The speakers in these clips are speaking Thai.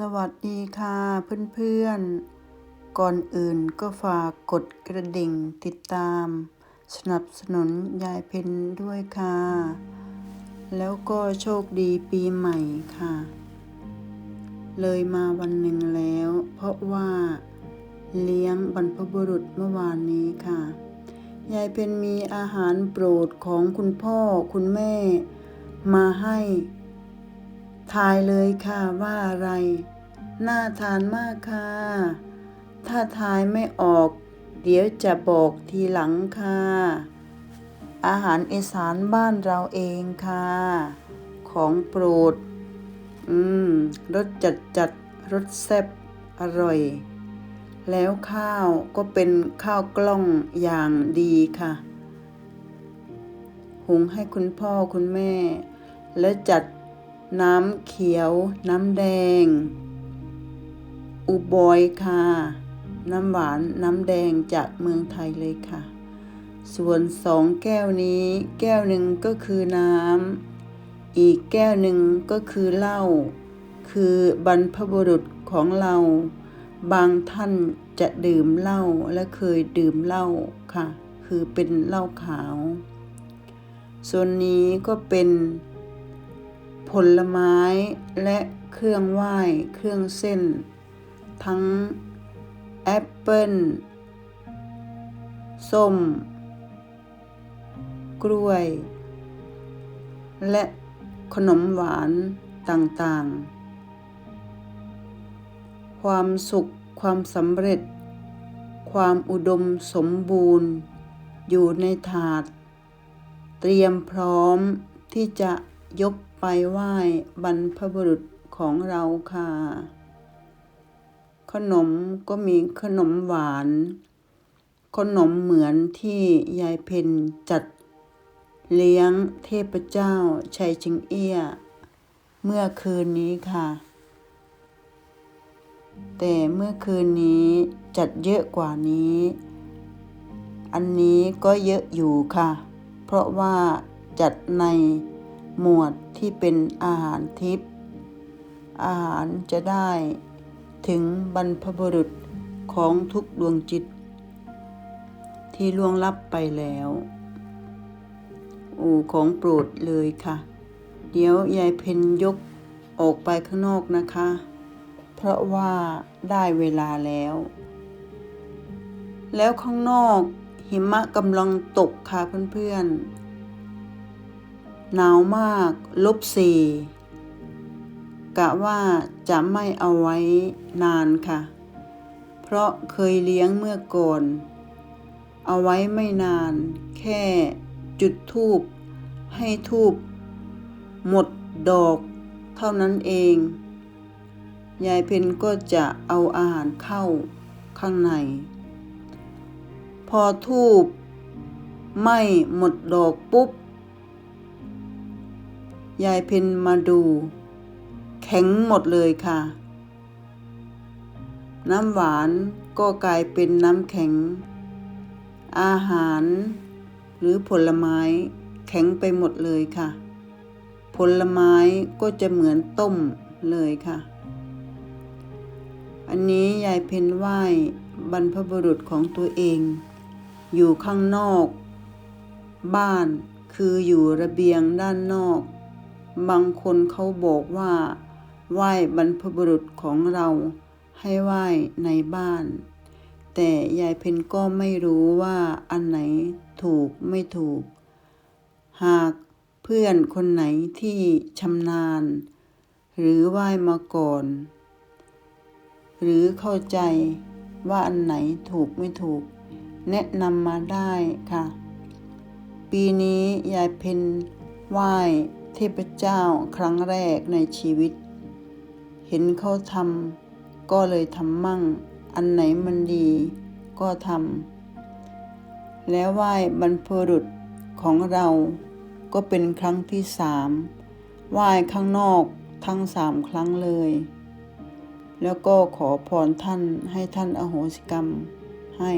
สวัสดีค่ะเพื่อนๆ ก่อนอื่นก็ฝากกดกระดิ่งติดตาม สนับสนุนยายเพนด้วยค่ะ แล้วก็โชคดีปีใหม่ค่ะ เลยมาวันหนึ่งแล้ว เพราะว่าเลี้ยงบรรพบุรุษเมื่อวานนี้ค่ะ ยายเพนมีอาหารโปรดของคุณพ่อคุณแม่ มาให้ ทายเลยค่ะว่าอะไร น่าทานมากค่ะ ถ้าทายไม่ออก เดี๋ยวจะบอกทีหลังค่ะ อาหารอีสานบ้านเราเองค่ะ ของโปรด อืม รสจัดจัดรสแซ่บอร่อย แล้วข้าวก็เป็นข้าวกล้องอย่างดีค่ะ หุงให้คุณพ่อคุณแม่ แล้วจัด น้ำเขียว น้ำแดง อุบอยค่ะ น้ำหวาน น้ำแดงจากเมืองไทยเลยค่ะ ส่วนสองแก้วนี้ แก้วหนึ่งก็คือน้ำ อีกแก้วหนึ่งก็คือเหล้า คือบรรพบุรุษของเรา บางท่านจะดื่มเหล้าและเคยดื่มเหล้าค่ะ คือเป็นเหล้าขาว ส่วนนี้ก็เป็น ผลไม้และเครื่องไหว้เครื่องเส้น ทั้งแอปเปิ้ลส้ม กล้วย และขนมหวานต่างๆ ความสุขความสำเร็จ ความอุดมสมบูรณ์ อยู่ในถาด เตรียมพร้อมที่จะยก ไปไหว้บรรพบุรุษของเราค่ะ ขนมก็มีขนมหวาน ขนมเหมือนที่ยายเพนจัดเลี้ยงเทพเจ้าชัยชิงเอี้ย เมื่อคืนนี้ค่ะ แต่เมื่อคืนนี้จัดเยอะกว่านี้ อันนี้ก็เยอะอยู่ค่ะ เพราะว่าจัดในหมวด ที่เป็นอาหารทิพย์อาหารจะได้ถึงบรรพบุรุษของทุกดวงจิต ที่ล่วงลับไปแล้ว อูของโปรดเลยค่ะ เดี๋ยวยายเพนยกออกไปข้างนอกนะคะ เพราะว่าได้เวลาแล้ว แล้วข้างนอกหิมะกำลังตกค่ะเพื่อนๆ หนาวมากลบสี่กะว่าจะไม่เอาไว้นานค่ะ เพราะเคยเลี้ยงเมื่อก่อน เอาไว้ไม่นาน แค่จุดทูบให้ทูบหมดดอกเท่านั้นเอง ยายเพนก็จะเอาอาหารเข้าข้างใน พอทูบไม่หมดดอกปุ๊บ ยายเพนมาดู แข็งหมดเลยค่ะ น้ำหวานก็กลายเป็นน้ำแข็ง อาหารหรือผลไม้แข็งไปหมดเลยค่ะ ผลไม้ก็จะเหมือนต้มเลยค่ะ อันนี้ยายเพนไหว้บรรพบุรุษของตัวเอง อยู่ข้างนอก บ้านคืออยู่ระเบียงด้านนอก บางคนเขาบอกว่า ไหว้บรรพบุรุษของเราให้ไหว้ในบ้าน แต่ยายเพนก็ไม่รู้ว่าอันไหนถูกไม่ถูก หากเพื่อนคนไหนที่ชำนาญ หรือไหว้มาก่อน หรือเข้าใจว่าอันไหนถูกไม่ถูก แนะนำมาได้ค่ะ ปีนี้ยายเพนไหว้ เทพเจ้าครั้งแรกในชีวิต เห็นเขาทำก็เลยทำมั่ง อันไหนมันดีก็ทำแล้วไหว้บรรพบุรุษของเราก็เป็นครั้งที่สามไหว้ข้างนอกทั้งสามครั้งเลย แล้วก็ขอพรท่านให้ท่านอโหสิกรรมให้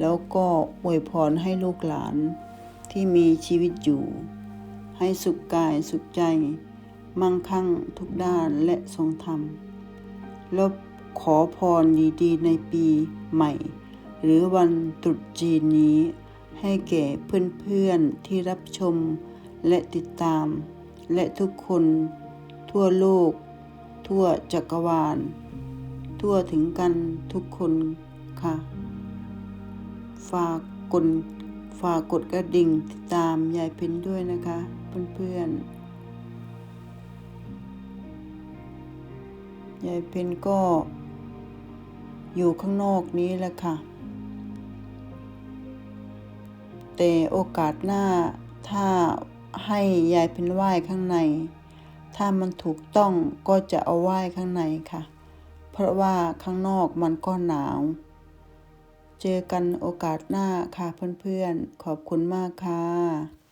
แล้วก็อวยพรให้ลูกหลานที่มีชีวิตอยู่ ให้สุขกายสุขใจ มั่งคั่งทุกด้านและทรงธรรมแล้วขอพรดีๆในปีใหม่ หรือวันตรุษจีนนี้ ให้แก่เพื่อนๆที่รับชมและติดตาม และทุกคน ทั่วโลก ทั่วจักรวาล ทั่วถึงกันทุกคนค่ะ ฝากกด ฝากกดกระดิ่งติดตามยายเพ็ญด้วยนะคะ เพื่อนๆยายเพ็ญก็อยู่ข้างนอกนี้แหละค่ะ แต่โอกาสหน้าถ้าให้ยายเพ็ญไหว้ข้างใน ถ้ามันถูกต้องก็จะเอาไหว้ข้างในค่ะ เพราะว่าข้างนอกมันก็หนาว เจอกันโอกาสหน้าค่ะเพื่อนๆ ขอบคุณมากค่ะ